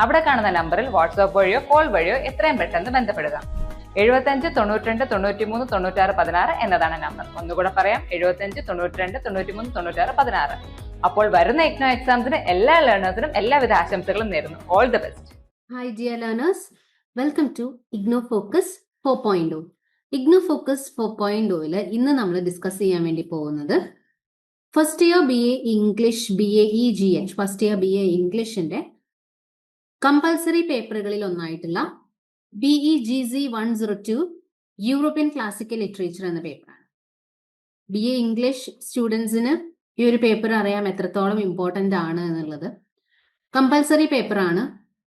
അവിടെ കാണുന്ന നമ്പറിൽ വാട്സ്ആപ്പ് വഴിയോ കോൾ വഴിയോ എത്രയും പെട്ടെന്ന് ബന്ധപ്പെടുക. എഴുപത്തഞ്ച് തൊണ്ണൂറ്റിരണ്ട് തൊണ്ണൂറ്റിമൂന്ന് തൊണ്ണൂറ്റാറ് പതിനാറ് എന്നതാണ് നമ്പർ. ഒന്നുകൂടെ പറയാം എഴുപത്തഞ്ച് തൊണ്ണൂറ്റിരണ്ട് തൊണ്ണൂറ്റിമൂന്ന് തൊണ്ണൂറ്റാറ് പതിനാറ്. അപ്പോൾ വരുന്ന എക്നോ എക്സാംസിന് എല്ലാ ലേണേഴ്സിനും എല്ലാവിധ ആശംസകളും നേരുന്നു. All the best hi dear learners welcome to IGNOU focus four point to IgnoFocus 4.0. IgnoFocus 4.0 ൽ ഇന്ന് നമ്മൾ ഡിസ്കസ് ചെയ്യാൻ വേണ്ടി പോകുന്നത് first year B A English B A E G H first year B A ഇംഗ്ലീഷിന്റെ compulsory പേപ്പറുകളിൽ ഒന്നായിട്ടുള്ള B E G C one zero two European classical literature എന്ന പേപ്പറാണ്. B A English സ്റ്റുഡൻസിന് ഈ ഒരു പേപ്പർ അറിയാം എത്രത്തോളം ഇമ്പോർട്ടന്റ് ആണ് എന്നുള്ളത്. കമ്പൽസറി പേപ്പറാണ്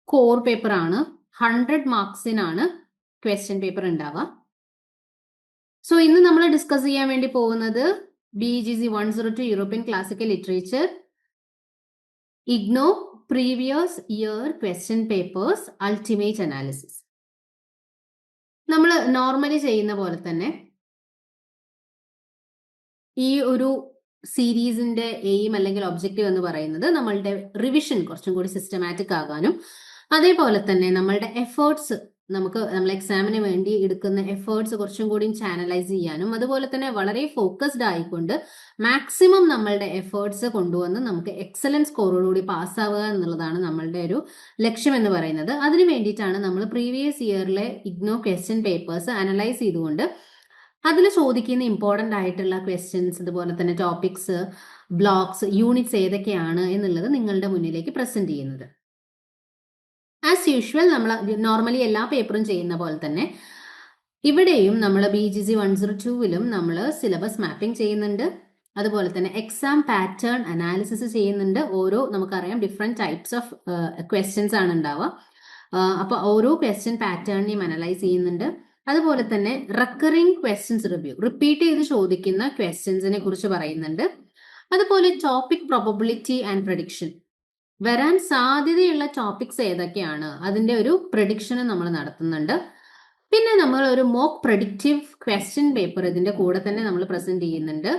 കോർ പേപ്പറാണ് ഹൺഡ്രഡ് മാർക്സിനാണ് ക്വസ്റ്റ്യൻ പേപ്പർ ഉണ്ടാവുക. സോ ഇന്ന് നമ്മൾ ഡിസ്കസ് ചെയ്യാൻ വേണ്ടി പോകുന്നത് B G C one zero two European classical literature IGNOU previous year question papers ultimate analysis നമ്മൾ നോർമലി ചെയ്യുന്ന പോലെ തന്നെ ഈ ഒരു സീരീസിന്റെ എയിം അല്ലെങ്കിൽ ഒബ്ജക്റ്റീവ് എന്ന് പറയുന്നത് നമ്മളുടെ റിവിഷൻ കുറച്ചും കൂടി സിസ്റ്റമാറ്റിക് ആകാനും അതേപോലെ തന്നെ നമ്മളുടെ എഫേർട്സ് നമുക്ക് നമ്മൾ എക്സാമിന് വേണ്ടി എടുക്കുന്ന എഫേർട്സ് കുറച്ചും കൂടി ചാനലൈസ് ചെയ്യാനും അതുപോലെ തന്നെ വളരെ ഫോക്കസ്ഡ് ആയിക്കൊണ്ട് മാക്സിമം നമ്മളുടെ എഫേർട്സ് കൊണ്ടുവന്ന് നമുക്ക് എക്സലൻസ് സ്കോറോടുകൂടി പാസ്സാവുക എന്നുള്ളതാണ് നമ്മളുടെ ഒരു ലക്ഷ്യം എന്ന് പറയുന്നത്. അതിന് വേണ്ടിയിട്ടാണ് നമ്മൾ പ്രീവിയസ് ഇയറിലെ ഇഗ്നോ ക്വസ്റ്റ്യൻ പേപ്പേഴ്സ് അനലൈസ് ചെയ്തുകൊണ്ട് അതിൽ ചോദിക്കുന്ന ഇമ്പോർട്ടന്റ് ആയിട്ടുള്ള ക്വസ്റ്റ്യൻസ് അതുപോലെ തന്നെ ടോപ്പിക്സ് ബ്ലോക്സ് യൂണിറ്റ്സ് ഏതൊക്കെയാണ് എന്നുള്ളത് നിങ്ങളുടെ മുന്നിലേക്ക് പ്രസന്റ് ചെയ്യുന്നത്. ആസ് യൂഷ്വൽ നമ്മൾ നോർമലി എല്ലാ പേപ്പറും ചെയ്യുന്ന പോലെ തന്നെ ഇവിടെയും നമ്മൾ B G C one zero ടൂവിലും നമ്മൾ സിലബസ് മാപ്പിംഗ് ചെയ്യുന്നുണ്ട്. അതുപോലെ തന്നെ എക്സാം പാറ്റേൺ അനാലിസിസ് ചെയ്യുന്നുണ്ട്. ഓരോ നമുക്കറിയാം ഡിഫറെന്റ് ടൈപ്സ് ഓഫ് ക്വസ്റ്റ്യൻസ് ആണ് ഉണ്ടാവുക. അപ്പോൾ ഓരോ ക്വസ്റ്റ്യൻ പാറ്റേണിനെയും അനലൈസ് ചെയ്യുന്നുണ്ട്. അതുപോലെ തന്നെ റെക്കറിങ് ക്വസ്റ്റ്യൻസ് റിവ്യൂ റിപ്പീറ്റ് ചെയ്ത് ചോദിക്കുന്ന ക്വസ്റ്റ്യൻസിനെ കുറിച്ച് പറയുന്നുണ്ട്. അതുപോലെ ടോപ്പിക് പ്രോബബിലിറ്റി ആൻഡ് പ്രഡിക്ഷൻ വരാൻ സാധ്യതയുള്ള ടോപ്പിക്സ് ഏതൊക്കെയാണ്? അതിന്റെ ഒരു പ്രഡിക്ഷന് നമ്മൾ നടത്തുന്നുണ്ട്. പിന്നെ നമ്മൾ ഒരു മോക്ക് പ്രഡിക്റ്റീവ് ക്വസ്റ്റ്യൻ പേപ്പർ ഇതിന്റെ കൂടെ തന്നെ നമ്മൾ പ്രസന്റ് ചെയ്യുന്നുണ്ട്.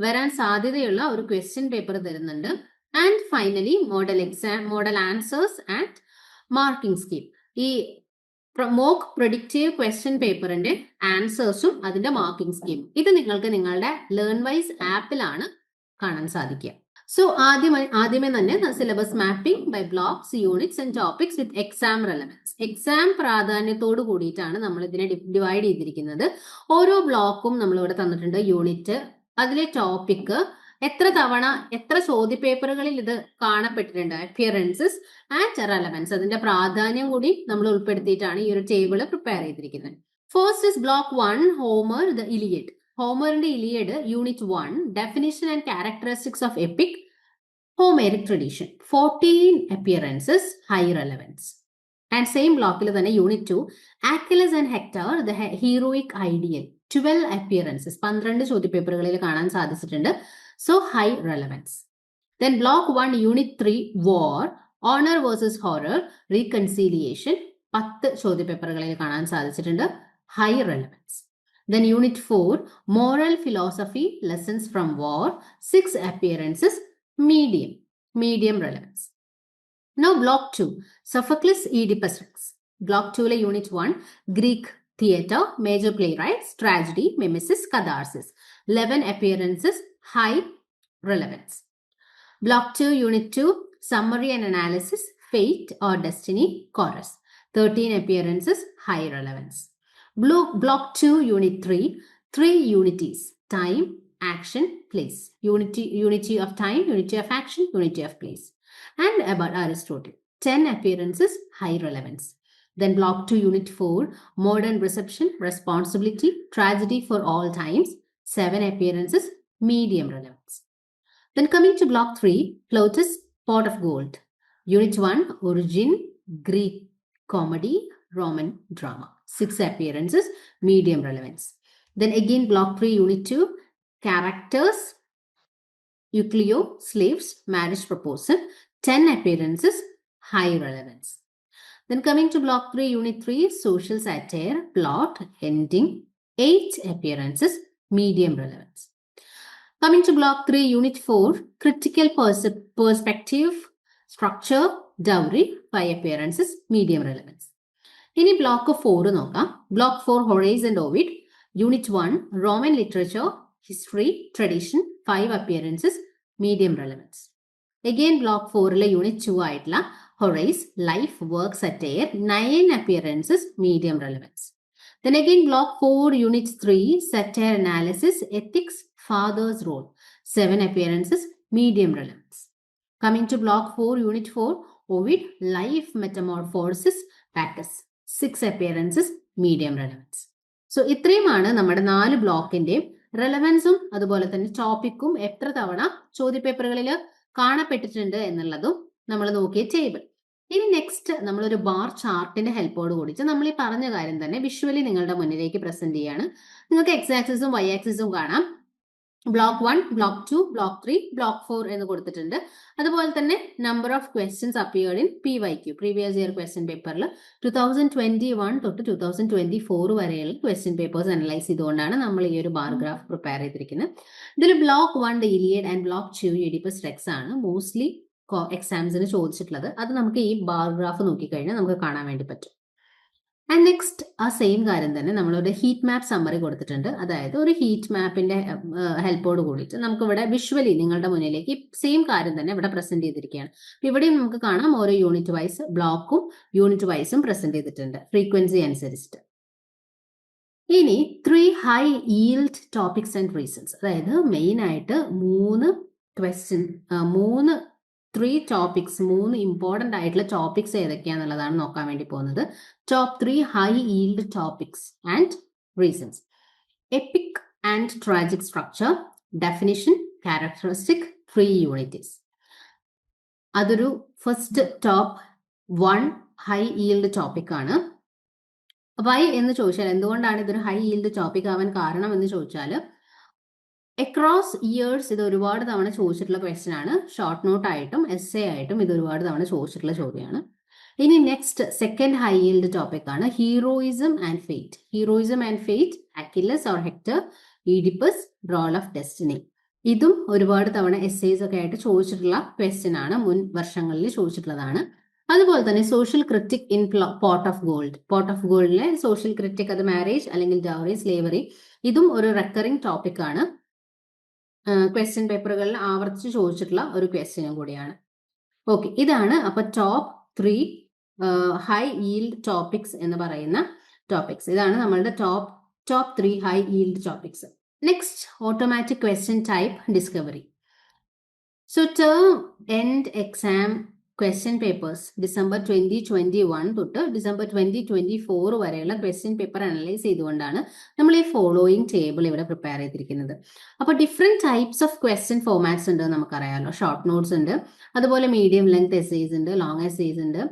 വരാൻ സാധ്യതയുള്ള ഒരു ക്വസ്റ്റ്യൻ പേപ്പർ തരുന്നുണ്ട്. And finally model exam model answers and marking scheme ഈ മോക്ക് പ്രൊഡിക്റ്റീവ് ക്വസ്റ്റ്യൻ പേപ്പറിന്റെ ആൻസേഴ്സും അതിന്റെ മാർക്കിംഗ് സ്കീം ഇത് നിങ്ങൾക്ക് നിങ്ങളുടെ ലേൺ വൈസ് ആപ്പിലാണ് കാണാൻ സാധിക്കുക. സോ ആദ്യമായി ആദ്യമേ തന്നെ syllabus mapping by blocks units and topics with exam relevance exam പ്രാധാന്യത്തോട് കൂടിയിട്ടാണ് നമ്മൾ ഇതിനെ ഡിവൈഡ് ചെയ്തിരിക്കുന്നത്. ഓരോ ബ്ലോക്കും നമ്മൾ ഇവിടെ തന്നിട്ടുണ്ട്. യൂണിറ്റ് അതിലെ ടോപ്പിക് എത്ര തവണ എത്ര ചോദ്യപേപ്പറുകളിൽ ഇത് കാണപ്പെട്ടിട്ടുണ്ട്? അപ്പിയറൻസസ് ആൻഡ് റെലവൻസ് അതിന്റെ പ്രാധാന്യം കൂടി നമ്മൾ ഉൾപ്പെടുത്തിയിട്ടാണ് ഈ ഒരു ടേബിൾ പ്രിപ്പയർ ചെയ്തിരിക്കുന്നത്. First is block one Homer the Iliad ഹോമറിന്റെ Iliad unit one definition and characteristics of epic Homeric tradition fourteen appearances high relevance and same ബ്ലോക്കിൽ തന്നെ unit two Achilles and Hector the heroic ideal twelve appearances പന്ത്രണ്ട് ചോദ്യപേപ്പറുകളിൽ കാണാൻ സാധിച്ചിട്ടുണ്ട്. So high relevance then block one unit three war honour versus horror reconciliation പത്ത് ചോദ്യപേപ്പറുകളിൽ കാണാൻ സാധിച്ചിട്ടുണ്ട്. High relevance Then Unit 4, Moral Philosophy, Lessons from War, 6 appearances, medium, medium relevance. Now Block 2, Sophocles Oedipus Rex. Block 2 le Unit 1, Greek Theatre, Major Playwrights, Tragedy, Mimesis, Catharsis. 11 appearances, high relevance. Block 2, Unit 2, Summary and Analysis, Fate or Destiny, Chorus. 13 appearances, high relevance. Block 2, unit 3, three unities time, action, place. Unity, unity of time, unity of action, unity of place. And about Aristotle. 10 appearances, high relevance. Then block 2, unit 4, modern reception, responsibility, tragedy for all times. 7 appearances, medium relevance. Then coming to block three, Plotus, Pot of Gold. Unit one, Origin, Greek comedy, Roman drama. Six appearances, medium relevance. Then again, block three, unit two, characters, Euclio, slaves, marriage proposal, 10 appearances, high relevance. Then coming to block three, unit three, social satire, plot, ending, eight appearances, medium relevance. Coming to block three, unit four, critical pers- perspective, structure, dowry, five appearances, medium relevance. ഇനി block four നോക്കാം block four Horace and Ovid unit one Roman literature history tradition five appearances medium relevance again block ഫോറിലെ unit two ആയിട്ടുള്ള Horace life work satire nine appearances medium relevance Then again, block 4, unit 3, satire analysis ethics father's role Seven appearances medium relevance. Coming to block 4, unit 4, Ovid life metamorphosis, Bacchus. Six appearances medium relevance so ഇത്രയുമാണ് നമ്മുടെ നാല് ബ്ലോക്കിന്റെയും റെലവൻസും അതുപോലെ തന്നെ ടോപ്പിക്കും എത്ര തവണ ചോദ്യപേപ്പറുകളിൽ കാണപ്പെട്ടിട്ടുണ്ട് എന്നുള്ളതും നമ്മൾ നോക്കിയ ടേബിൾ ഇനി നെക്സ്റ്റ് നമ്മളൊരു ബാർ ചാർട്ടിന്റെ ഹെൽപ്പോട് കൂടിച്ച് നമ്മൾ ഈ പറഞ്ഞ കാര്യം തന്നെ വിഷ്വലി നിങ്ങളുടെ മുന്നിലേക്ക് പ്രസന്റ് ചെയ്യാണ്. നിങ്ങൾക്ക് എക്സ് ആക്സിസും വൈ ആക്സിസും കാണാം. Block one block two block three block four എന്ന് കൊടുത്തിട്ടുണ്ട്. അതുപോലെ തന്നെ number of questions appeared in P Y Q previous year question പേപ്പറിൽ ടു തൗസൻഡ് ട്വന്റി വൺ തൊട്ട് ടു തൗസൻഡ് ട്വന്റി ഫോർ വരെയുള്ള ക്വസ്റ്റ്യൻ പേപ്പേഴ്സ് അനലൈസ് ചെയ്തുകൊണ്ടാണ് നമ്മൾ ഈ ഒരു ബാർഗ്രാഫ് പ്രിപ്പയർ ചെയ്തിരിക്കുന്നത്. ഇതിൽ block one the Iliad and block two Oedipus Rex ആണ് മോസ്റ്റ്ലി എക്സാംസിന് ചോദിച്ചിട്ടുള്ളത്. അത് നമുക്ക് ഈ ബാർഗ്രാഫ് നോക്കിക്കഴിഞ്ഞാൽ നമുക്ക് കാണാൻ വേണ്ടി പറ്റും. ആൻഡ് നെക്സ്റ്റ് ആ സെയിം കാര്യം തന്നെ നമ്മളൊരു ഹീറ്റ് മാപ്പ് സമ്മറി കൊടുത്തിട്ടുണ്ട്. അതായത് ഒരു ഹീറ്റ് മാപ്പിന്റെ ഹെൽപ്പോട് കൂടിയിട്ട് നമുക്ക് ഇവിടെ വിഷ്വലി നിങ്ങളുടെ മുന്നിലേക്ക് സെയിം കാര്യം തന്നെ ഇവിടെ പ്രസന്റ് ചെയ്തിരിക്കുകയാണ്. ഇവിടെയും നമുക്ക് കാണാം ഓരോ യൂണിറ്റ് വൈസ് ബ്ലോക്കും യൂണിറ്റ് വൈസും പ്രസന്റ് ചെയ്തിട്ടുണ്ട്. ഫ്രീക്വൻസി അനുസരിച്ചിട്ട്. ഇനി three high yield topics and reasons അതായത് മെയിൻ ആയിട്ട് മൂന്ന് ക്വസ്റ്റ്യൻ മൂന്ന് ത്രീ ടോപ്പിക്സ് മൂന്ന് ഇമ്പോർട്ടന്റ് ആയിട്ടുള്ള ടോപ്പിക്സ് ഏതൊക്കെയാണെന്നുള്ളതാണ് നോക്കാൻ വേണ്ടി പോകുന്നത്. Top three high yield topics and reasons epic and tragic structure definition characteristic three unities അതൊരു first top one high yield topic ആണ്. വൈ എന്ന് ചോദിച്ചാൽ എന്തുകൊണ്ടാണ് ഇതൊരു ഹൈ ഈൽഡ് ടോപ്പിക് ആവാൻ കാരണം എന്ന് ചോദിച്ചാൽ അക്രോസ് ഇയേഴ്സ് ഇത് ഒരുപാട് തവണ ചോദിച്ചിട്ടുള്ള ക്വസ്റ്റ്യൻ ആണ്. ഷോർട്ട് നോട്ട് ആയിട്ടും എസ് എ ആയിട്ടും ഇത് ഒരുപാട് തവണ ചോദിച്ചിട്ടുള്ള ചോദ്യമാണ്. ഇനി next second high yield topic ആണ്. Heroism and fate heroism and fate Achilles or Hector Oedipus role of destiny ഇതും ഒരുപാട് തവണ എസ് എസ് ഒക്കെ ആയിട്ട് ചോദിച്ചിട്ടുള്ള ക്വസ്റ്റ്യൻ ആണ്. മുൻ വർഷങ്ങളിൽ ചോദിച്ചിട്ടുള്ളതാണ്. അതുപോലെ തന്നെ social critic in pot of gold pot of ഗോൾഡിലെ social critic അത് മാരേജ് അല്ലെങ്കിൽ ഡൗറി സ്ലേവറി ഇതും ഒരു റെക്കറിംഗ് ടോപ്പിക് ആണ്. ക്വസ്റ്റ്യൻ പേപ്പറുകളിൽ ആവർത്തിച്ച് ചോദിച്ചിട്ടുള്ള ഒരു ക്വസ്റ്റ്യനും കൂടിയാണ്. ഓക്കെ ഇതാണ് അപ്പൊ top three high yield topics എന്ന് പറയുന്ന ടോപ്പിക്സ് ഇതാണ് നമ്മളുടെ top top three high yield topics next automatic question type discovery so term end exam question papers December twenty twenty one തൊട്ട് ഡിസംബർ ട്വന്റി ട്വന്റി ഫോർ വരെയുള്ള question paper analyse ചെയ്തുകൊണ്ടാണ് നമ്മൾ ഈ following table ഇവിടെ prepare ചെയ്തിരിക്കുന്നത്. അപ്പോൾ different types of question formats ഉണ്ട് നമുക്കറിയാമല്ലോ ഷോർട്ട് നോട്ട്സ് ഉണ്ട്. അതുപോലെ മീഡിയം ലെങ്ത് എസ്സേസ് ഉണ്ട് ലോങ് എസ്സേസ് ഉണ്ട്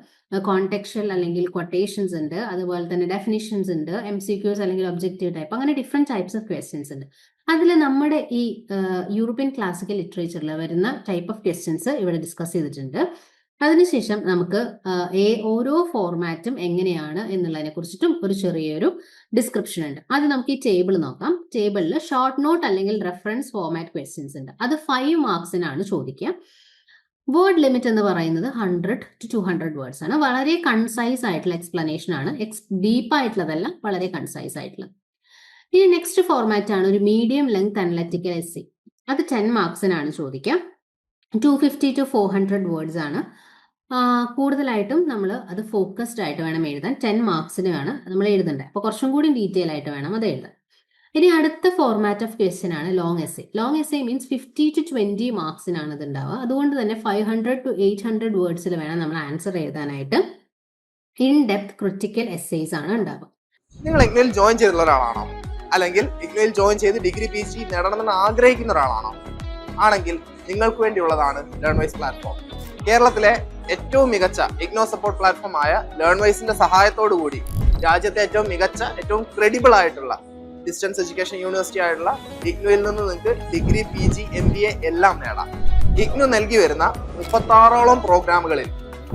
കോണ്ടെക്ച്വൽ അല്ലെങ്കിൽ കൊട്ടേഷൻസ് ഉണ്ട് അതുപോലെ തന്നെ ഡെഫിനിഷൻസ് ഉണ്ട് എം സി ക്യൂസ് അല്ലെങ്കിൽ ഒബ്ജക്റ്റീവ് ടൈപ്പ് അങ്ങനെ ഡിഫറെന്റ് ടൈപ്സ് ഓഫ് ക്വസ്റ്റ്യൻസ് ഉണ്ട്. അതിൽ നമ്മുടെ ഈ യൂറോപ്യൻ ക്ലാസിക്കൽ ലിറ്ററേച്ചറിൽ വരുന്ന ടൈപ്പ് ഓഫ് ക്വസ്റ്റ്യൻസ് ഇവിടെ ഡിസ്കസ് ചെയ്തിട്ടുണ്ട്. അതിനുശേഷം നമുക്ക് ഓരോ ഫോർമാറ്റും എങ്ങനെയാണ് എന്നുള്ളതിനെ കുറിച്ചിട്ടും ഒരു ചെറിയൊരു ഡിസ്ക്രിപ്ഷൻ ഉണ്ട്. അത് നമുക്ക് ഈ ടേബിൾ നോക്കാം. ടേബിളിൽ ഷോർട്ട് നോട്ട് അല്ലെങ്കിൽ റെഫറൻസ് ഫോർമാറ്റ് ക്വസ്റ്റ്യൻസ് ഉണ്ട്. അത് ഫൈവ് മാർക്സിനാണ് ചോദിക്കുക. വേർഡ് ലിമിറ്റ് എന്ന് പറയുന്നത് hundred to two hundred words ആണ്. വളരെ കൺസൈസ് ആയിട്ടുള്ള എക്സ്പ്ലനേഷൻ ആണ്. എക്സ് ഡീപ്പ് ആയിട്ടുള്ളതല്ല വളരെ കൺസൈസ് ആയിട്ടുള്ളത്. ഇനി നെക്സ്റ്റ് ഫോർമാറ്റ് ആണ് ഒരു medium length analytical S C അത് ടെൻ മാർക്സിനാണ് ചോദിക്കുക. Two fifty to four hundred words ആണ്. കൂടുതലായിട്ടും നമ്മൾ അത് ഫോക്കസ്ഡ് ആയിട്ട് വേണം എഴുതാൻ. ടെൻ മാർക്സിനാണ് നമ്മൾ എഴുതണ്ടേ. അപ്പോൾ കുറച്ചും കൂടി ഡീറ്റെയിൽ ആയിട്ട് വേണം അത് എഴുതാൻ. ഇനി അടുത്ത ഫോർമാറ്റ് ഓഫ് ക്വസ്റ്റ്യൻ ആണ് long essay long essay means fifty to twenty മാർക്സിനാണ് ഇത് ഉണ്ടാവുക അതുകൊണ്ട് തന്നെ five hundred to eight hundred വേർഡ്സിൽ വേണം നമ്മൾ ആൻസർ എഴുതാനായിട്ട്. ഇൻ ഡെപ്ത് ക്രിട്ടിക്കൽ എസ്സേസ് ആണ് ഉണ്ടാവുക നിങ്ങൾ ഇഗ്നോയിൽ ജോയിൻ ചെയ്തിട്ടുള്ള ഒരാളാണോ? അല്ലെങ്കിൽ ഇഗ്നോയിൽ ജോയിൻ ചെയ്ത് ഡിഗ്രി പി ജി നേടണമെന്ന് ആഗ്രഹിക്കുന്ന ഒരാളാണോ? ആണെങ്കിൽ നിങ്ങൾക്ക് വേണ്ടിയുള്ളതാണ് ലേൺവൈസ് പ്ലാറ്റ്ഫോം കേരളത്തിലെ ഏറ്റവും മികച്ച ഇഗ്നോ സപ്പോർട്ട് പ്ലാറ്റ്ഫോം ആയ ലേൺവൈസിന്റെ കൂടി രാജ്യത്തെ ഏറ്റവും മികച്ച ഏറ്റവും ക്രെഡിബിൾ ആയിട്ടുള്ള ഡിസ്റ്റൻസ് എഡ്യൂക്കേഷൻ യൂണിവേഴ്സിറ്റി ആയിട്ടുള്ള ഇഗ്നോയിൽ നിന്ന് നിങ്ങൾക്ക് degree P G M B A എല്ലാം നേടാം. ഇഗ്നോ നൽകി വരുന്ന മുപ്പത്താറോളം പ്രോഗ്രാമുകളിൽ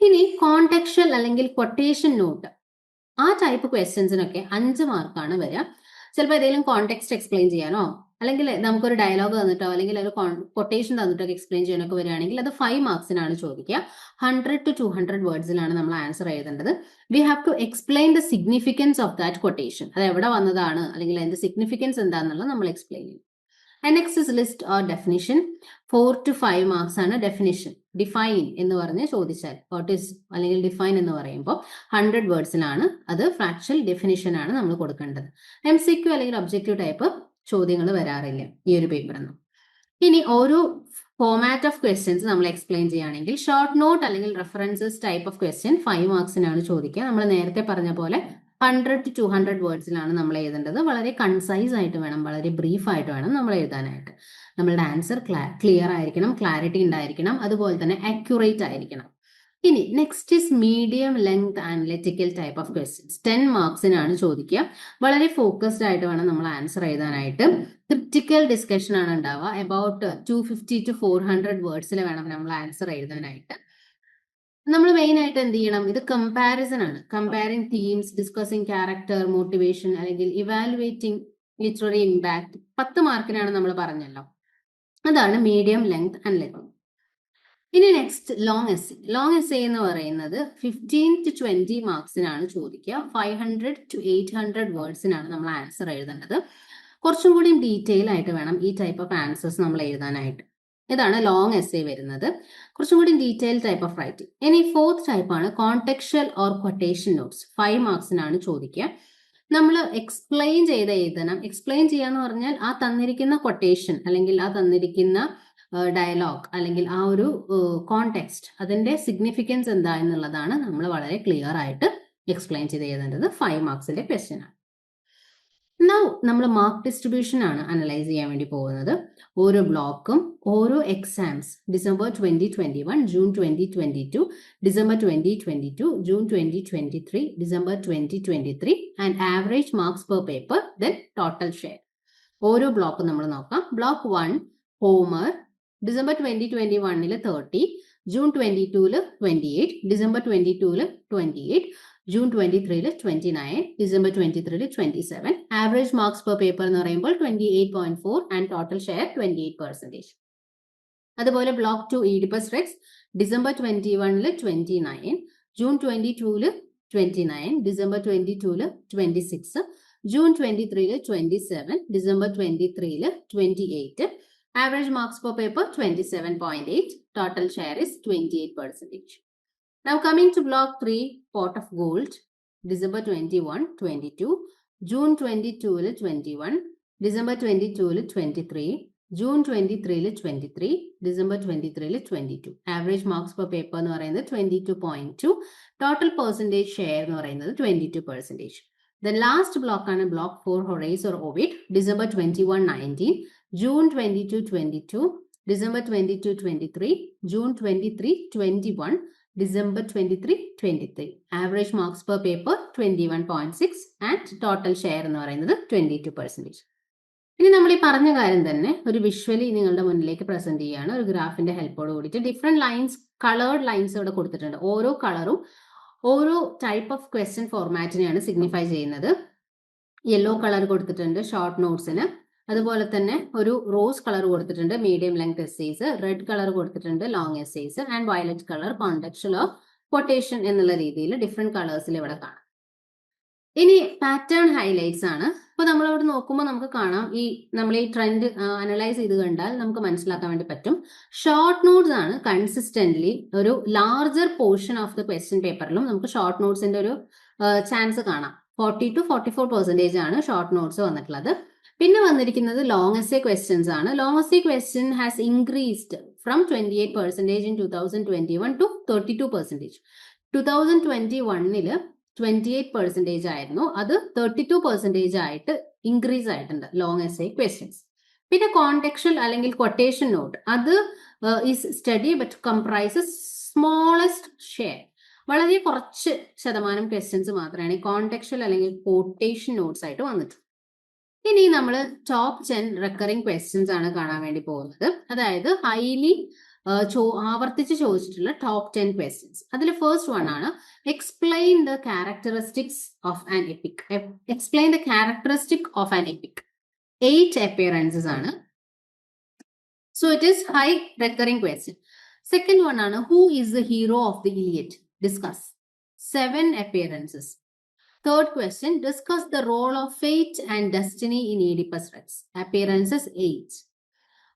ഇനി കോണ്ടെക്ച്വൽ അല്ലെങ്കിൽ കൊട്ടേഷൻ നോട്ട് ആ ടൈപ്പ് ക്വസ്റ്റ്യൻസിനൊക്കെ അഞ്ച് മാർക്കാണ് വരിക. ചിലപ്പോൾ ഏതെങ്കിലും കോണ്ടെക്സ്റ്റ് എക്സ്പ്ലെയിൻ ചെയ്യാനോ അല്ലെങ്കിൽ നമുക്കൊരു ഡയലോഗ് തന്നിട്ടോ അല്ലെങ്കിൽ ഒരു കൊട്ടേഷൻ തന്നിട്ടൊക്കെ എക്സ്പ്ലെയിൻ ചെയ്യാനൊക്കെ വരികയാണെങ്കിൽ അത് ഫൈവ് മാർക്സിനാണ് ചോദിക്കുക. ഹൺഡ്രഡ് ടു ടു ഹൺഡ്രഡ് വേർഡ്സിലാണ് നമ്മൾ ആൻസർ എഴുതേണ്ടത്. We have to explain the significance of that quotation അത് എവിടെ വന്നതാണ് അല്ലെങ്കിൽ അതിന്റെ സിഗ്നിഫിക്കൻസ് എന്താണെന്നുള്ളത് നമ്മൾ എക്സ്പ്ലെയിൻ ചെയ്യും. Next is list or definition four to five marks ആണ് ഡെഫിനിഷൻ ഡിഫൈൻ എന്ന് പറഞ്ഞ് ചോദിച്ചാൽ വാട്ട് ഇസ് അല്ലെങ്കിൽ ഡിഫൈൻ എന്ന് പറയുമ്പോൾ ഹൺഡ്രഡ് വേർഡ്സിലാണ് അത് ഫ്രാക്ഷൽ ഡെഫിനിഷൻ ആണ് നമ്മൾ കൊടുക്കേണ്ടത്. എം സി ക്യു അല്ലെങ്കിൽ ഒബ്ജക്റ്റീവ് ടൈപ്പ് ചോദ്യങ്ങൾ വരാറില്ല ഈ ഒരു പേപ്പറിൽ ഇനി ഓരോ ഫോമാറ്റ് ഓഫ് ക്വസ്റ്റ്യൻസ് നമ്മൾ എക്സ്പ്ലെയിൻ ചെയ്യുകയാണെങ്കിൽ ഷോർട്ട് നോട്ട് അല്ലെങ്കിൽ references type of question five മാർക്സിനാണ് ചോദിക്കുക. നമ്മൾ നേരത്തെ പറഞ്ഞ പോലെ ഹൺഡ്രഡ് ടു ടു ഹൺഡ്രഡ് വേർഡ്സിലാണ് നമ്മൾ എഴുതേണ്ടത്. വളരെ കൺസൈസ് ആയിട്ട് വേണം വളരെ ബ്രീഫ് ആയിട്ട് വേണം നമ്മൾ എഴുതാനായിട്ട്. നമ്മളുടെ ആൻസർ ക്ലിയർ ആയിരിക്കണം ക്ലാരിറ്റി ഉണ്ടായിരിക്കണം അതുപോലെ തന്നെ അക്യുറേറ്റ് ആയിരിക്കണം. ഇനി next is medium length analytical type of questions ten മാർക്സിനാണ് ചോദിക്കുക. വളരെ ഫോക്കസ്ഡ് ആയിട്ട് വേണം നമ്മൾ ആൻസർ എഴുതാനായിട്ട്. ക്രിറ്റിക്കൽ ഡിസ്കഷൻ ആണ് ഉണ്ടാവുക. About two fifty to four hundred വേർഡ്സിൽ വേണം നമ്മൾ ആൻസർ എഴുതാനായിട്ട്. നമ്മൾ മെയിൻ ആയിട്ട് എന്ത് ചെയ്യണം? ഇത് കമ്പാരിസൺ ആണ്. Comparing themes discussing character motivation അല്ലെങ്കിൽ ഇവാലുവേറ്റിംഗ് ലിറ്റററി ഇമ്പാക്ട് പത്ത് മാർക്കിനാണ് നമ്മൾ പറഞ്ഞല്ലോ. അതാണ് മീഡിയം ലെങ്ത് അനലിറ്റിക് ഇനി next long essay long essay എന്ന് പറയുന്നത് ഫിഫ്റ്റീൻ ടു ട്വന്റി മാർക്സിനാണ് ചോദിക്കുക. Five hundred to eight hundred വേർഡ്സിനാണ് നമ്മൾ ആൻസർ എഴുതേണ്ടത്. കുറച്ചും കൂടി ഡീറ്റെയിൽ ആയിട്ട് വേണം ഈ ടൈപ്പ് ഓഫ് ആൻസേഴ്സ് നമ്മൾ എഴുതാനായിട്ട്. ഇതാണ് ലോങ് എസ് വരുന്നത്. കുറച്ചും കൂടി ഡീറ്റെയിൽ ടൈപ്പ് ഓഫ് റൈറ്റിംഗ് ഇനി ഫോർത്ത് ടൈപ്പ് ആണ് contextual or quotation notes five മാർക്സിനാണ് ചോദിക്കുക. നമ്മൾ എക്സ്പ്ലെയിൻ ചെയ്ത് എഴുതണം. എക്സ്പ്ലെയിൻ ചെയ്യാന്ന് പറഞ്ഞാൽ ആ തന്നിരിക്കുന്ന കൊട്ടേഷൻ അല്ലെങ്കിൽ ആ തന്നിരിക്കുന്ന ഡയലോഗ് അല്ലെങ്കിൽ ആ ഒരു കോണ്ടെക്സ്റ്റ് അതിന്റെ സിഗ്നിഫിക്കൻസ് എന്താ എന്നുള്ളതാണ് നമ്മൾ വളരെ ക്ലിയർ ആയിട്ട് എക്സ്പ്ലെയിൻ ചെയ്ത് എഴുതേണ്ടത് ഫൈവ് മാർക്സിന്റെ ക്വസ്റ്റ്യൻ ആണ്. നൗ നമ്മൾ മാർക്ക് ഡിസ്ട്രിബ്യൂഷൻ ആണ് അനലൈസ് ചെയ്യാൻ വേണ്ടി പോകുന്നത്. ഓരോ ബ്ലോക്കും ഓരോ exams December twenty twenty one June twenty twenty two December twenty twenty two June twenty twenty three December twenty twenty three and average marks per paper then total share ഓരോ block നമ്മൾ നോക്കാം. Block one Homer December twenty twenty വണ്ണിൽ thirty June twenty ടൂൽ twenty eight December twenty ടൂൽ twenty eight June twenty ത്രീയിൽ twenty nine December twenty ത്രീയിൽ twenty seven average marks per paper എന്ന് പറയുമ്പോൾ twenty eight point four and total share twenty eight percentage അതുപോലെ block two Oedipus Rex December twenty വണ്ണിൽ twenty nine June twenty ടൂൽ twenty nine December twenty ടൂൽ twenty six June twenty ത്രീയിൽ twenty seven December twenty ത്രീയിൽ twenty eight average marks per paper twenty seven point eight total share is twenty eight percentage Now coming to block 3, pot of gold, December 21, 22, June 22, 21, December 22, 23, June 23, 23, December 23, 22. Average marks per paper എന്ന് പറയുന്നത് 22.2, total percentage share എന്ന് പറയുന്നത് 22 percentage. The last block ആണ് block 4 Horace or Ovid, December 21, 19, June 22, 22, December 22, 23, June 23, 21, December 23, 23. Average marks per paper 21.6 and total share എന്ന് പറയുന്നത് 22 percentage ഇനി നമ്മൾ ഈ പറഞ്ഞ കാര്യം തന്നെ ഒരു വിഷ്വലി നിങ്ങളുടെ മുന്നിലേക്ക് പ്രസന്റ് ചെയ്യുകയാണ്. ഒരു ഗ്രാഫിന്റെ ഹെൽപ്പോട് കൂടിയിട്ട് ഡിഫറെന്റ് ലൈൻസ് കളേർഡ് ലൈൻസ് ഇവിടെ കൊടുത്തിട്ടുണ്ട്. ഓരോ കളറും ഓരോ ടൈപ്പ് ഓഫ് ക്വസ്റ്റ്യൻ ഫോർമാറ്റിനെയാണ് സിഗ്നിഫൈ ചെയ്യുന്നത്. യെല്ലോ കളർ കൊടുത്തിട്ടുണ്ട് ഷോർട്ട് നോട്ട്സിന് അതുപോലെ തന്നെ ഒരു റോസ് കളർ കൊടുത്തിട്ടുണ്ട് medium length essays red colour കൊടുത്തിട്ടുണ്ട് long essays and violet colour contextual of quotation എന്നുള്ള രീതിയിൽ ഡിഫറെന്റ് കളേഴ്സിൽ ഇവിടെ കാണാം. ഇനി പാറ്റേൺ ഹൈലൈറ്റ്സ് ആണ്. ഇപ്പൊ നമ്മൾ അവിടെ നോക്കുമ്പോൾ നമുക്ക് കാണാം ഈ നമ്മൾ ഈ ട്രെൻഡ് അനലൈസ് ചെയ്ത് കണ്ടാൽ നമുക്ക് മനസ്സിലാക്കാൻ വേണ്ടി പറ്റും. ഷോർട്ട് നോട്ട്സ് ആണ് കൺസിസ്റ്റന്റ്ലി ഒരു larger portion of the question പേപ്പറിലും നമുക്ക് ഷോർട്ട് നോട്ട്സിന്റെ ഒരു ചാൻസ് കാണാം. Forty to forty four percentage ആണ് ഷോർട്ട് നോട്ട്സ് വന്നിട്ടുള്ളത്. പിന്നെ വന്നിരിക്കുന്നത് ലോങ് എസ് എ ക്വസ്റ്റ്യൻസ് ആണ്. Long essay question has increased from twenty eight percentage in two thousand twenty one to thirty two percentage two thousand twenty വണ്ണിൽ twenty eight percentage ആയിരുന്നു. അത് thirty two percentage ആയിട്ട് increase ആയിട്ടുണ്ട് long essay questions പിന്നെ contextual അല്ലെങ്കിൽ quotation note അത് is steady but comprises smallest share വളരെ കുറച്ച് ശതമാനം ക്വസ്റ്റ്യൻസ് മാത്രമാണ് ഈ കോണ്ടെക്ച്വൽ അല്ലെങ്കിൽ കോട്ടേഷൻ നോട്ട്സ് ആയിട്ട് വന്നിട്ടുള്ളത്. ഇനി നമ്മൾ ടോപ്പ് ടെൻ റെക്കറിങ് ക്വസ്റ്റ്യൻസ് ആണ് കാണാൻ വേണ്ടി പോകുന്നത്. അതായത് ഹൈലി ആവർത്തിച്ച് ചോദിച്ചിട്ടുള്ള ടോപ്പ് ടെൻ ക്വസ്റ്റ്യൻസ് അതിൽ ഫസ്റ്റ് വൺ ആണ് explain the characteristics of an epic explain the characteristic of an epic eight appearances ആണ്. So it is high recurring question second one ആണ് who is the hero of the Iliad discuss seven appearances Third question, discuss the role of fate and destiny in Oedipus Rex. Appearances 8.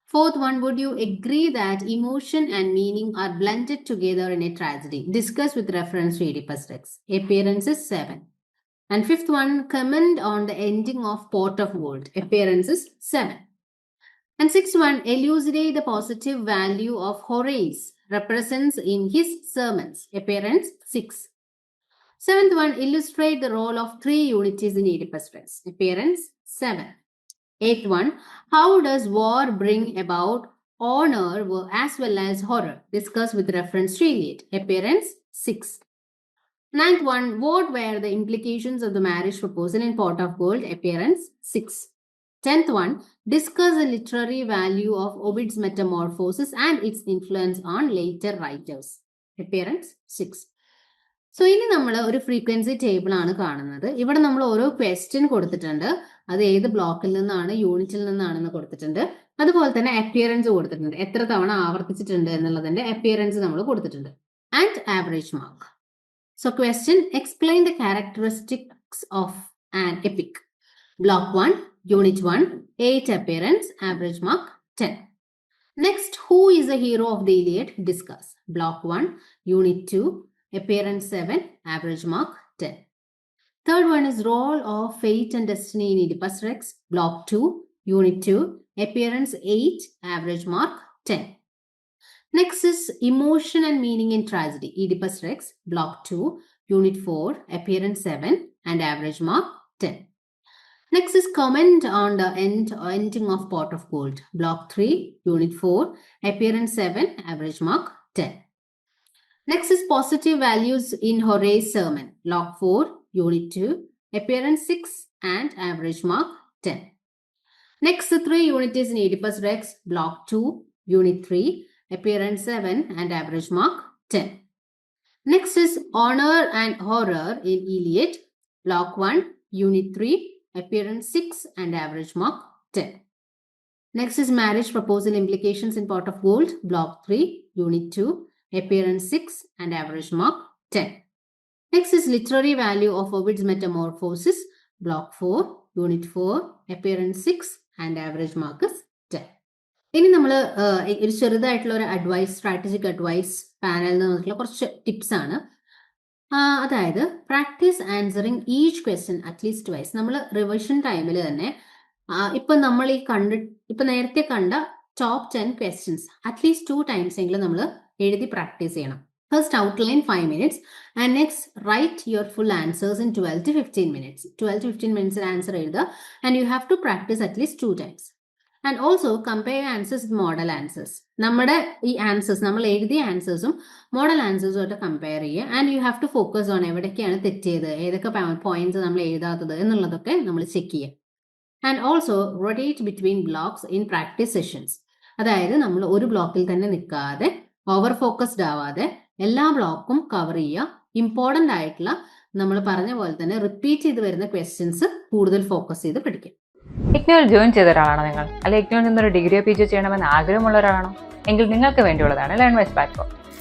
Fourth one, would you agree that emotion and meaning are blended together in a tragedy? Discuss with reference to Oedipus Rex. Appearances 7. And fifth one, comment on the ending of Port of Gold. Appearances 7. And sixth one, elucidate the positive value of Horace represents in his sermons. Appearance 6. Seventh one, illustrate the role of three unities in Oedipus Rex. Appearance, seven. Eighth one, how does war bring about honor as well as horror? Discuss with reference to Iliad. Appearance, six. Ninth one, what were the implications of the marriage proposal in Pot of Gold? Appearance, six. Tenth one, discuss the literary value of Ovid's metamorphosis and its influence on later writers. Appearance, six. So ഇനി നമ്മൾ ഒരു frequency table ആണ് കാണുന്നത്. ഇവിടെ നമ്മൾ ഓരോ question കൊടുത്തിട്ടുണ്ട്. അത് ഏത് ബ്ലോക്കിൽ നിന്നാണ് യൂണിറ്റിൽ നിന്നാണെന്ന് കൊടുത്തിട്ടുണ്ട്. അതുപോലെ തന്നെ അപ്പിയറൻസ് കൊടുത്തിട്ടുണ്ട്. എത്ര തവണ ആവർത്തിച്ചിട്ടുണ്ട് എന്നുള്ളതിന്റെ അപ്പിയറൻസ് നമ്മൾ കൊടുത്തിട്ടുണ്ട്. And average mark so question explain the characteristics of an epic block one unit one eight appearance average mark ten next who is a hero of the Iliad discuss block one unit two appearance 7 average mark 10 third one is role of fate and destiny in oedipus rex block 2 unit 2 appearance 8 average mark 10 next is emotion and meaning in tragedy oedipus rex block 2 unit 4 appearance 7 and average mark 10 next is comment on the end ending of pot of gold block 3 unit 4 appearance 7 average mark 10 Next is positive values in Horace's sermon, Block 4, Unit 2, Appearance 6, and Average Mark 10. Next, the three unities in Oedipus Rex, Block 2, Unit 3, Appearance 7, and Average Mark 10. Next is Honor and Horror in Iliad, Block 1, Unit 3, Appearance 6, and Average Mark 10. Next is Marriage Proposal Implications in Pot of Gold, Block 3, Unit 2, appearance 6 and average mark 10. Next is literary value of Ovid's Metamorphosis, block 4, unit 4, appearance 6 and average mark is 10. ഇനി നമ്മൾ ഒരു ചെറുതായിട്ടുള്ള ഒരു advice strategic advice പാനലിൽ നിന്നുള്ള കുറച്ച് tips ആണ് അതായത് practice answering each question at least twice നമ്മൾ റിവിഷൻ ടൈമിൽ തന്നെ ഇപ്പൊ നമ്മൾ ഈ കണ്ട് ഇപ്പൊ നേരത്തെ കണ്ട top ten questions at least two times എങ്കിലും നമ്മൾ എഴുതി പ്രാക്ടീസ് ചെയ്യണം. First outline five minutes and next write your full answers in twelve to fifteen minutes twelve to fifteen minutes answer എഴുതുക and you have to practice at least two times and also compare answers with model answers നമ്മുടെ ഈ answers നമ്മൾ എഴുതിയ ആൻസേഴ്സും model ആൻസേഴ്സുമായിട്ട് compare ചെയ്യുക and you have to focus on എവിടേക്കാണ് തെറ്റിയത് ഏതൊക്കെ പോയിന്റ്സ് നമ്മൾ എഴുതാത്തത് എന്നുള്ളതൊക്കെ നമ്മൾ ചെക്ക് ചെയ്യുക. And also rotate between blocks in practice sessions അതായത് നമ്മൾ ഒരു ബ്ലോക്കിൽ തന്നെ നിൽക്കാതെ ഓവർ ഫോക്കസ്ഡ് ആവാതെ എല്ലാ ബ്ലോക്കും കവർ ചെയ്യുക. ഇമ്പോർട്ടന്റ് ആയിട്ടുള്ള നമ്മൾ പറഞ്ഞ പോലെ തന്നെ റിപ്പീറ്റ് ചെയ്ത് വരുന്ന ക്വസ്റ്റ്യൻസ് കൂടുതൽ ഫോക്കസ് ചെയ്ത് പഠിക്കാം ഇഗ്നോയിൽ ജോയിൻ ചെയ്ത ഒരാളാണോ നിങ്ങൾ? അല്ലെങ്കിൽ ഇഗ്നോയിൽ നിന്നൊരു ഡിഗ്രിയോ പി ജി ചെയ്യണമെന്ന് ആഗ്രഹമുള്ള ഒരാളാണോ? എങ്കിൽ നിങ്ങൾക്ക് വേണ്ടിയുള്ളതാണ് ലേൺ വൈസ് പ്ലാറ്റ്ഫോം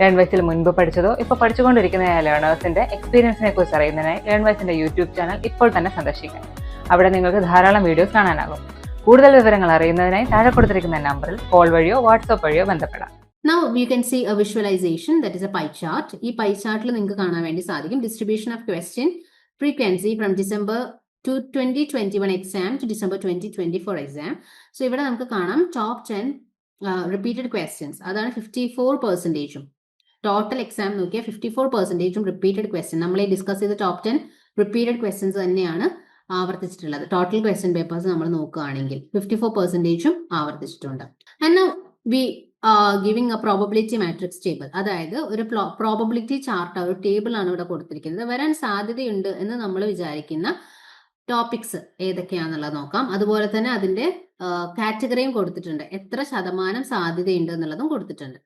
ലേൺവൈസിൽ മുൻപ് പഠിച്ചതോ ഇപ്പോൾ പഠിച്ചുകൊണ്ടിരിക്കുന്ന ലേണേഴ്സിന്റെ എക്സ്പീരിയൻസിനെ കുറിച്ച് അറിയുന്നതിനായി ലേൺ വൈസിന്റെ യൂട്യൂബ് ചാനൽ ഇപ്പോൾ തന്നെ സന്ദർശിക്കാം അവിടെ നിങ്ങൾക്ക് ധാരാളം വീഡിയോസ് കാണാനാകും. കൂടുതൽ വിവരങ്ങൾ അറിയുന്നതിനായി താഴെ കൊടുത്തിരിക്കുന്ന നമ്പറിൽ കോൾ വഴിയോ വാട്സ്ആപ്പ് വഴിയോ ബന്ധപ്പെടാം. Now you can see a visualization that is a pie chart. ഈ പൈ ചാർട്ടിൽ നിങ്ങൾക്ക് കാണാൻ വേണ്ടി സാധിക്കും. Distribution of question frequency from December to twenty twenty one exam to December twenty twenty four exam so ഇവിടെ നമുക്ക് കാണാം ടോപ്പ് ടെൻ റിപ്പീറ്റഡ് ക്വസ്റ്റ്യൻസ് അതാണ് ഫിഫ്റ്റി ഫോർ പെർസെന്റേജും ടോട്ടൽ എക്സാം നോക്കിയാൽ ഫിഫ്റ്റി ഫോർ പെർസെന്റേജും റിപ്പീറ്റഡ് ക്വസ്റ്റ്യൻ നമ്മൾ ഈ ഡിസ്കസ് ചെയ്ത ടോപ്പ് ടെൻ റിപ്പീറ്റഡ് ക്വസ്റ്റ്യൻസ് തന്നെയാണ് ആവർത്തിച്ചിട്ടുള്ളത്. ടോട്ടൽ ക്വസ്റ്റൻ പേപ്പേഴ്സ് നമ്മൾ നോക്കുകയാണെങ്കിൽ ഫിഫ്റ്റി ഫോർ പെർസെന്റേജും ആവർത്തിച്ചിട്ടുണ്ട് എന്നാൽ we giving a probability matrix table അതായത് ഒരു പ്രോബബിലിറ്റി ചാർട്ട് ഒരു ടേബിൾ ആണ് ഇവിടെ കൊടുത്തിരിക്കുന്നത്. വരാൻ സാധ്യതയുണ്ട് എന്ന് നമ്മൾ വിചാരിക്കുന്ന ടോപ്പിക്സ് ഏതൊക്കെയാണെന്നുള്ളത് നോക്കാം. അതുപോലെ തന്നെ അതിന്റെ കാറ്റഗറിയും കൊടുത്തിട്ടുണ്ട്. എത്ര ശതമാനം സാധ്യതയുണ്ട് എന്നുള്ളതും കൊടുത്തിട്ടുണ്ട്.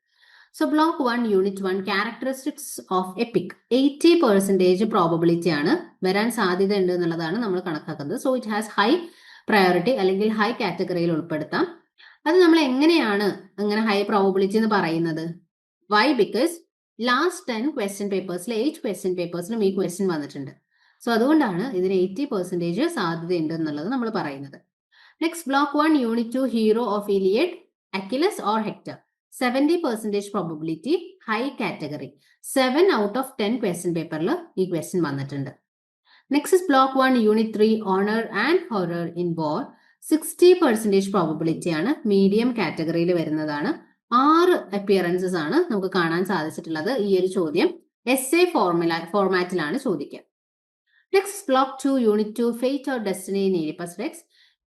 So block one unit one characteristics of epic eighty percentage probability ആണ് വരാൻ സാധ്യത ഉണ്ട് എന്നുള്ളതാണ് നമ്മൾ കണക്കാക്കുന്നത്. So it has high priority അല്ലെങ്കിൽ ഹൈ കാറ്റഗറിയിൽ ഉൾപ്പെടുത്താം. അത് നമ്മൾ എങ്ങനെയാണ് അങ്ങനെ ഹൈ പ്രോബബിലിറ്റി എന്ന് പറയുന്നത്? Why because last ten question പേപ്പേഴ്സിൽ eight question പേപ്പേഴ്സിലും ഈ ക്വസ്റ്റ്യൻ വന്നിട്ടുണ്ട്. സോ അതുകൊണ്ടാണ് ഇതിന് എയ്റ്റി പെർസെന്റേജ് സാധ്യതയുണ്ട് എന്നുള്ളത് നമ്മൾ പറയുന്നത്. Next block one unit two hero of Iliad Achilles or Hector seventy percentage probability high category seven out of ten question പേപ്പറിൽ ഈ ക്വസ്റ്റ്യൻ വന്നിട്ടുണ്ട്. Next block one unit three honour and horror in war sixty percentage probability ആണ് medium കാറ്റഗറിയിൽ വരുന്നതാണ്. ആറ് appearances ആണ് നമുക്ക് കാണാൻ സാധിച്ചിട്ടുള്ളത് ഈ ഒരു ചോദ്യം. എസ് എ ഫോർമുല ഫോർമാറ്റിലാണ് ചോദിക്കുക. Next block two unit two fate or destiny Oedipus Rex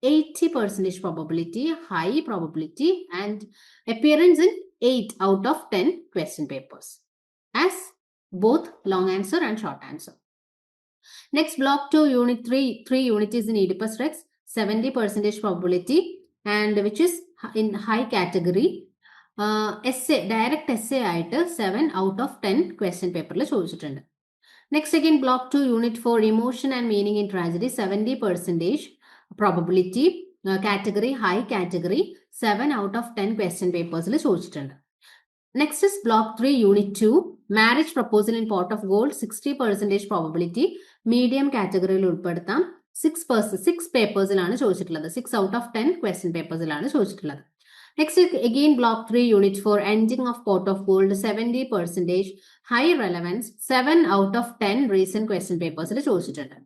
80 percentage probability, high probability, and appearance in 8 out of 10 question papers as both long answer and short answer. Next, block 2, unit 3, 3 unit is in Oedipus Rex, 70 percentage probability, and which is in high category. Uh, essay, direct essay ആയിട്ട് seven out of ten question പേപ്പറിൽ Next, again, block 2, unit 4, emotion and meaning in tragedy, 70% probability, category high category, 7 out of 10 question പേപ്പേഴ്സിൽ ചോദിച്ചിട്ടുണ്ട്. Next is block 3 unit 2, marriage proposal in pot of gold, 60% probability, medium കാറ്റഗറിയിൽ ഉൾപ്പെടുത്താം. Six papers six പേപ്പേഴ്സിലാണ് ചോദിച്ചിട്ടുള്ളത്. Six out of ten question പേപ്പേഴ്സിലാണ് ചോദിച്ചിട്ടുള്ളത്. Next again block three unit four ending of pot of gold seventy percentage high relevance seven out of ten recent question പേപ്പേഴ്സിൽ ചോദിച്ചിട്ടുണ്ട്.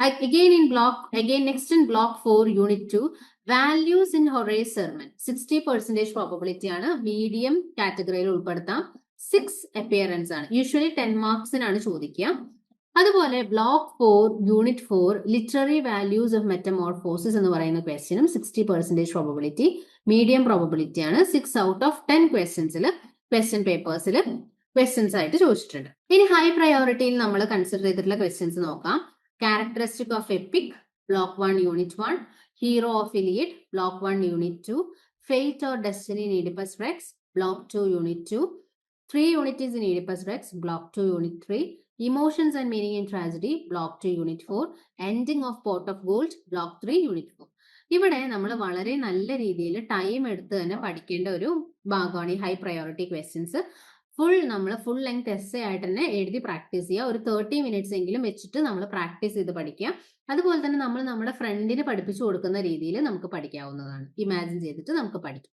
Again in block again next in block 4, unit 2, values in Horace sermon sixty percentage probability ആണ് medium കാറ്റഗറിയിൽ ഉൾപ്പെടുത്താം. Six appearance ആണ്. Usually ten മാർക്സിനാണ് ചോദിക്കുക. അതുപോലെ block four unit four literary values of metamorphosis എന്ന് പറയുന്ന ക്വസ്റ്റ്യനും sixty percentage probability medium probability ആണ്. സിക്സ് ഔട്ട് ഓഫ് ടെൻ ക്വസ്റ്റ്യൻസിൽ ക്വസ്റ്റ്യൻ പേപ്പേഴ്സിൽ ക്വസ്റ്റ്യൻസ് ആയിട്ട് ചോദിച്ചിട്ടുണ്ട്. ഇനി ഹൈ പ്രയോറിറ്റിയിൽ നമ്മൾ കൺസിഡർ ചെയ്തിട്ടുള്ള ക്വസ്റ്റ്യൻസ് നോക്കാം. Characteristic of epic block one unit one hero of Iliad block one unit two fate or destiny in Oedipus Rex block two unit two three unit in Oedipus Rex block two unit three emotions and meaning in tragedy block two unit four ending of port of gold block three unit four ഇവിടെ നമ്മൾ വളരെ നല്ല രീതിയിൽ time എടുത്ത് തന്നെ പഠിക്കേണ്ട ഒരു ഭാഗമാണ് ഈ ഹൈ പ്രയോറിറ്റി ക്വസ്റ്റ്യൻസ് ഫുൾ നമ്മൾ ഫുൾ ലെങ്ത് എസ് ആയിട്ട് തന്നെ എഴുതി പ്രാക്ടീസ് ചെയ്യുക. ഒരു തേർട്ടി മിനിറ്റ്സ് എങ്കിലും വെച്ചിട്ട് നമ്മൾ പ്രാക്ടീസ് ചെയ്ത് പഠിക്കുക. അതുപോലെ തന്നെ നമ്മൾ നമ്മുടെ ഫ്രണ്ടിന് പഠിപ്പിച്ചു കൊടുക്കുന്ന രീതിയിൽ നമുക്ക് പഠിക്കാവുന്നതാണ്. ഇമാജിൻ ചെയ്തിട്ട് നമുക്ക് പഠിക്കാം.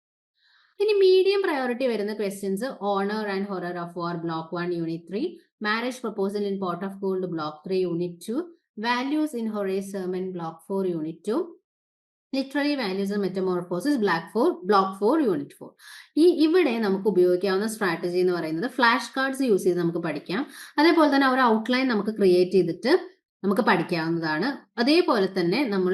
ഇനി മീഡിയം പ്രയോറിറ്റി വരുന്ന questions honour and horror of war block one unit three marriage proposal in port of gold block three unit two values in Horace sermon block four unit two literary values metamorphosis block four block four unit four ഈ ഇവിടെ നമുക്ക് ഉപയോഗിക്കാവുന്ന strategy എന്ന് പറയുന്നത് flash cards use ചെയ്ത് നമുക്ക് പഠിക്കാം. അതേപോലെ തന്നെ ഒരു ഔട്ട്ലൈൻ നമുക്ക് ക്രിയേറ്റ് ചെയ്തിട്ട് നമുക്ക് പഠിക്കാവുന്നതാണ്. അതേപോലെ തന്നെ നമ്മൾ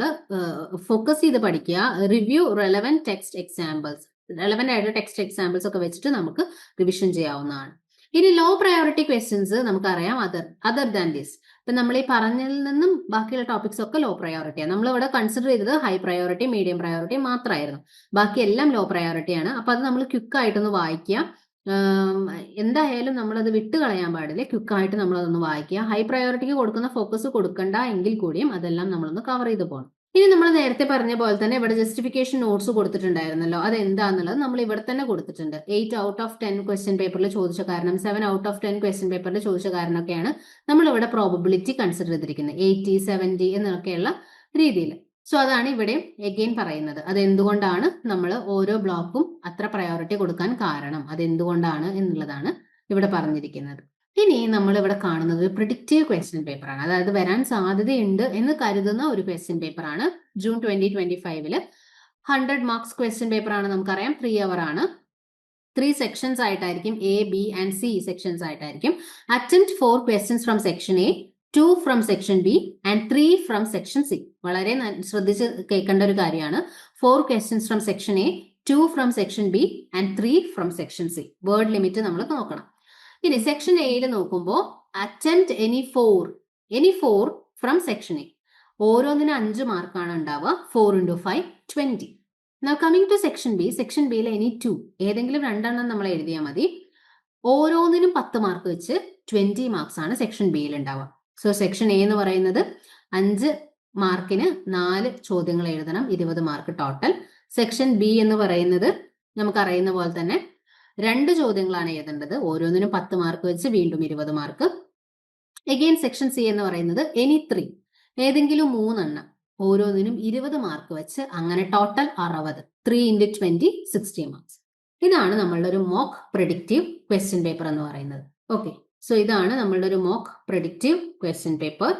ഫോക്കസ് ചെയ്ത് പഠിക്കുക. Review relevant text examples relevant ആയിട്ട് ടെക്സ്റ്റ് എക്സാമ്പിൾസ് ഒക്കെ വെച്ചിട്ട് നമുക്ക് റിവിഷൻ ചെയ്യാവുന്നതാണ്. ഇനി ലോ പ്രയോറിറ്റി ക്വസ്റ്റ്യൻസ് നമുക്കറിയാം. അതർ അതർ ദാൻ ദിസ് ഇപ്പൊ നമ്മൾ ഈ പറഞ്ഞതിൽ നിന്നും ബാക്കിയുള്ള ടോപ്പിക്സ് ഒക്കെ ലോ പ്രയോറിറ്റിയാണ് നമ്മൾ ഇവിടെ കൺസിഡർ ചെയ്തത് ഹൈ പ്രയോറിറ്റി മീഡിയം പ്രയോറിറ്റി മാത്രമായിരുന്നു ബാക്കി എല്ലാം ലോ പ്രയോറിറ്റിയാണ് അപ്പൊ അത് നമ്മൾ ക്വിക്ക് ആയിട്ടൊന്ന് വായിക്കുക എന്തായാലും നമ്മളത് വിട്ടുകളയാൻ പാടില്ല. ക്വിക്കായിട്ട് നമ്മളതൊന്ന് വായിക്കുക ഹൈ പ്രയോറിറ്റിക്ക് കൊടുക്കുന്ന ഫോക്കസ് കൊടുക്കണ്ട എങ്കിൽ കൂടിയും അതെല്ലാം നമ്മളൊന്ന് കവർ ചെയ്ത് പോകണം ഇനി നമ്മൾ നേരത്തെ പറഞ്ഞ പോലെ തന്നെ ഇവിടെ ജസ്റ്റിഫിക്കേഷൻ നോട്ട്സ് കൊടുത്തിട്ടുണ്ടായിരുന്നല്ലോ. അത് എന്താന്നുള്ളത് നമ്മൾ ഇവിടെ തന്നെ കൊടുത്തിട്ടുണ്ട്. Eight out of ten question പേപ്പറിൽ ചോദിച്ച കാരണം seven out of ten question പേപ്പറിൽ ചോദിച്ച കാരണമൊക്കെയാണ് നമ്മൾ ഇവിടെ പ്രോബബിലിറ്റി കൺസിഡർ ചെയ്തിരിക്കുന്നത്. എയ്റ്റി സെവന്റി എന്നൊക്കെയുള്ള രീതിയിൽ. സോ അതാണ് ഇവിടെ എഗെയിൻ പറയുന്നത്. അത് എന്തുകൊണ്ടാണ് നമ്മൾ ഓരോ ബ്ലോക്കും അത്ര പ്രയോറിറ്റി കൊടുക്കാൻ കാരണം? അത് എന്തുകൊണ്ടാണ് എന്നുള്ളതാണ് ഇവിടെ പറഞ്ഞിരിക്കുന്നത്. ഇനി നമ്മൾ ഇവിടെ കാണുന്നത് പ്രിഡിക്റ്റീവ് ക്വസ്റ്റ്യൻ പേപ്പറാണ് അതായത് വരാൻ സാധ്യതയുണ്ട് എന്ന് കരുതുന്ന ഒരു ക്വസ്റ്റ്യൻ പേപ്പറാണ് ജൂൺ ട്വന്റി ട്വന്റി ഫൈവിൽ ഹൺഡ്രഡ് മാർക്സ് ക്വസ്റ്റ്യൻ പേപ്പറാണ് നമുക്കറിയാം. ത്രീ അവർ ആണ്. ത്രീ സെക്ഷൻസ് ആയിട്ടായിരിക്കും A B and C sections ആയിട്ടായിരിക്കും. Attempt four questions from section A two from section B and three from section C വളരെ ശ്രദ്ധിച്ച് കേൾക്കേണ്ട ഒരു കാര്യമാണ്. Four questions from section A two from section B and three from section C word limit നമ്മൾ നോക്കണം. ഇനി section എയിൽ നോക്കുമ്പോൾ attempt any four any four from section A ഓരോന്നിനും അഞ്ച് മാർക്കാണ് ഉണ്ടാവുക. Four into five twenty coming to section B section ബിയിൽ എനി ടു ഏതെങ്കിലും രണ്ടെണ്ണം നമ്മൾ എഴുതിയാൽ മതി. ഓരോന്നിനും പത്ത് മാർക്ക് വെച്ച് ട്വന്റി മാർക്സ് ആണ് സെക്ഷൻ ബിയിൽ ഉണ്ടാവുക. സോ സെക്ഷൻ എ എന്ന് പറയുന്നത് അഞ്ച് മാർക്കിന് നാല് ചോദ്യങ്ങൾ എഴുതണം ഇരുപത് മാർക്ക് ടോട്ടൽ സെക്ഷൻ ബി എന്ന് പറയുന്നത് നമുക്കറിയുന്ന പോലെ തന്നെ രണ്ട് ചോദ്യങ്ങളാണ് എഴുതേണ്ടത്. ഓരോന്നിനും പത്ത് മാർക്ക് വെച്ച് വീണ്ടും ഇരുപത് മാർക്ക് എഗെയിൻ സെക്ഷൻ സി എന്ന് പറയുന്നത് എനി ത്രീ ഏതെങ്കിലും മൂന്നെണ്ണം ഓരോന്നിനും ഇരുപത് മാർക്ക് വെച്ച് അങ്ങനെ ടോട്ടൽ അറുപത്. Three into twenty sixty marks ഇതാണ് നമ്മളുടെ ഒരു മോക്ക് പ്രഡിക്റ്റീവ് ക്വസ്റ്റ്യൻ പേപ്പർ എന്ന് പറയുന്നത്. ഓക്കെ സോ ഇതാണ് നമ്മളുടെ ഒരു മോക്ക് പ്രഡിക്റ്റീവ് ക്വസ്റ്റ്യൻ പേപ്പർ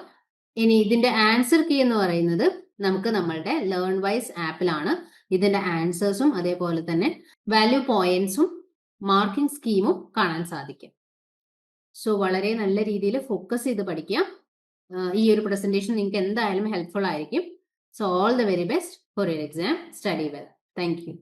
ഇനി ഇതിന്റെ ആൻസർ കീ എന്ന് പറയുന്നത് നമുക്ക് നമ്മളുടെ ലേൺ വൈസ് ആപ്പിലാണ് ഇതിന്റെ ആൻസേഴ്സും അതേപോലെ തന്നെ വാല്യൂ പോയിന്റ്സും മാർക്കിംഗ് സ്കീമും കാണാൻ സാധിക്കും. സോ വളരെ നല്ല രീതിയിൽ ഫോക്കസ് ചെയ്ത് പഠിക്കുക. ഈ ഒരു പ്രസന്റേഷൻ നിങ്ങൾക്ക് എന്തായാലും ഹെൽപ്ഫുൾ ആയിരിക്കും. So all the very best for your exam. Study well. Thank you.